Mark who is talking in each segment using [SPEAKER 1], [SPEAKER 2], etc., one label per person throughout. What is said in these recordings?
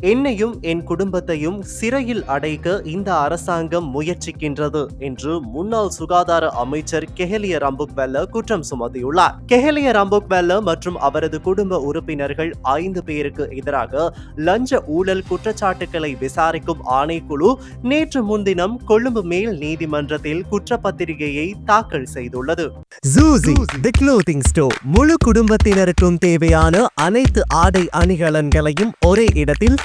[SPEAKER 1] என்னையும் என் குடும்பத்தையும் சிறையில் அடைக்க இந்த அரசாங்கம் முயற்சிக்கின்றது என்று முன்னாள் சுகாதார அமைச்சர் கெஹலிய ரம்புக்வெல்ல குற்றம் சுமத்தியுள்ளார். கெஹலிய ரம்புக்வெல்ல மற்றும் அவரது குடும்ப உறுப்பினர்கள் ஐந்து பேருக்கு எதிராக லஞ்ச ஊழல் குற்றச்சாட்டுகளை விசாரிக்கும் ஆணைக்குழு நேற்று முன்தினம் கொழும்பு மேல் நீதிமன்றத்தில் குற்றப்பத்திரிகையை தாக்கல் செய்துள்ளது.
[SPEAKER 2] தி முழு குடும்பத்தினருக்கும் தேவையான அனைத்து ஆடை அணிகலன்களையும் ஒரே இடத்தில்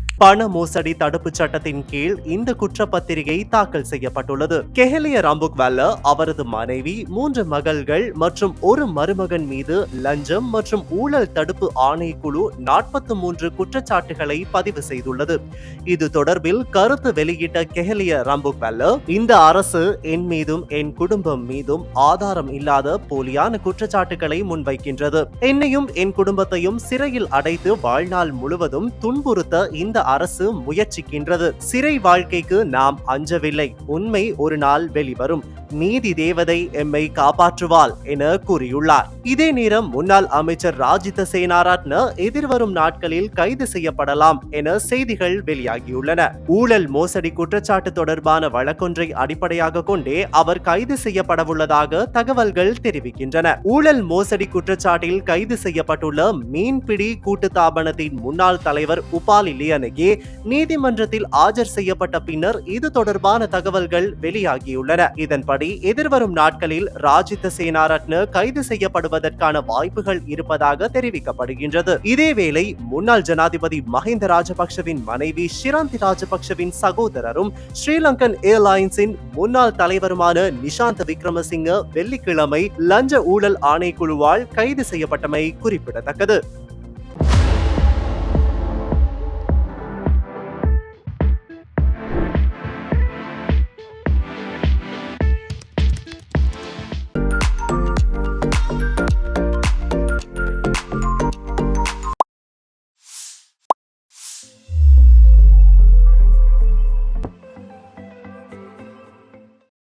[SPEAKER 1] பண மோசடி தடுப்பு சட்டத்தின் கீழ் இந்த குற்றப்பத்திரிகை தாக்கல் செய்யப்பட்டுள்ளது. கெஹலிய ராம்புக்வெல்ல அவரது மனைவி மூன்று மகள்கள் மற்றும் ஒரு மருமகன் மீது லஞ்சம் மற்றும் ஊழல் தடுப்பு ஆணைக்குழு நாற்பத்தி மூன்று குற்றச்சாட்டுகளை பதிவு செய்துள்ளது. இது தொடர்பில் கருத்து வெளியிட்ட கெஹலிய ராம்புக்வெல்ல இந்த அரசு என் மீதும் என் குடும்பம் மீதும் ஆதாரம் இல்லாத போலியான குற்றச்சாட்டுகளை முன்வைக்கின்றது. என்னையும் என் குடும்பத்தையும் சிறையில் அடைத்து வாழ்நாள் முழுவதும் துன்புறுத்த இந்த அரசு முயற்சிக்கின்றது. சிறை வாழ்க்கைக்கு நாம் அஞ்சவில்லை. உண்மை ஒரு நாள் வெளிவரும். நீதி தேவதை எம்மை காப்பாற்றுவாள் என கூறியுள்ளார். இதே நேரம் முன்னாள் அமைச்சர் ராஜித சேனாரத்ன எதிர்வரும் நாட்களில் கைது செய்யப்படலாம் என செய்திகள் வெளியாகியுள்ளன. ஊழல் மோசடி குற்றச்சாட்டு தொடர்பான வழக்கொன்றை அடிப்படையாக கொண்டே அவர் கைது செய்யப்படவுள்ளதாக தகவல்கள் தெரிவிக்கின்றன. ஊழல் மோசடி குற்றச்சாட்டில் கைது செய்யப்பட்டுள்ள மீன்பிடி கூட்டுத்தாபனத்தின் முன்னாள் தலைவர் உபாலி லியனகே நீதிமன்றத்தில் ஆஜர் செய்யப்பட்ட பின்னர் இது தொடர்பான தகவல்கள் வெளியாகியுள்ளன. இதன்படி எதிர்வரும் நாட்களில் ராஜித சேனாரத்ன கைது செய்யப்படுவதற்கான வாய்ப்புகள் இருப்பதாக தெரிவிக்கப்படுகின்றது. இதேவேளை முன்னாள் ஜனாதிபதி மஹிந்த ராஜபக்சவின் மனைவி ஷிராந்தி ராஜபக்ஷவின் சகோதரரும் ஸ்ரீலங்கன் ஏர்லைன்ஸின் முன்னாள் தலைவருமான நிஷாந்த் விக்ரமசிங்க வெள்ளிக்கிழமை லஞ்ச ஊழல் ஆணைக்குழுவால் கைது செய்யப்பட்டமை குறிப்பிடத்தக்கது.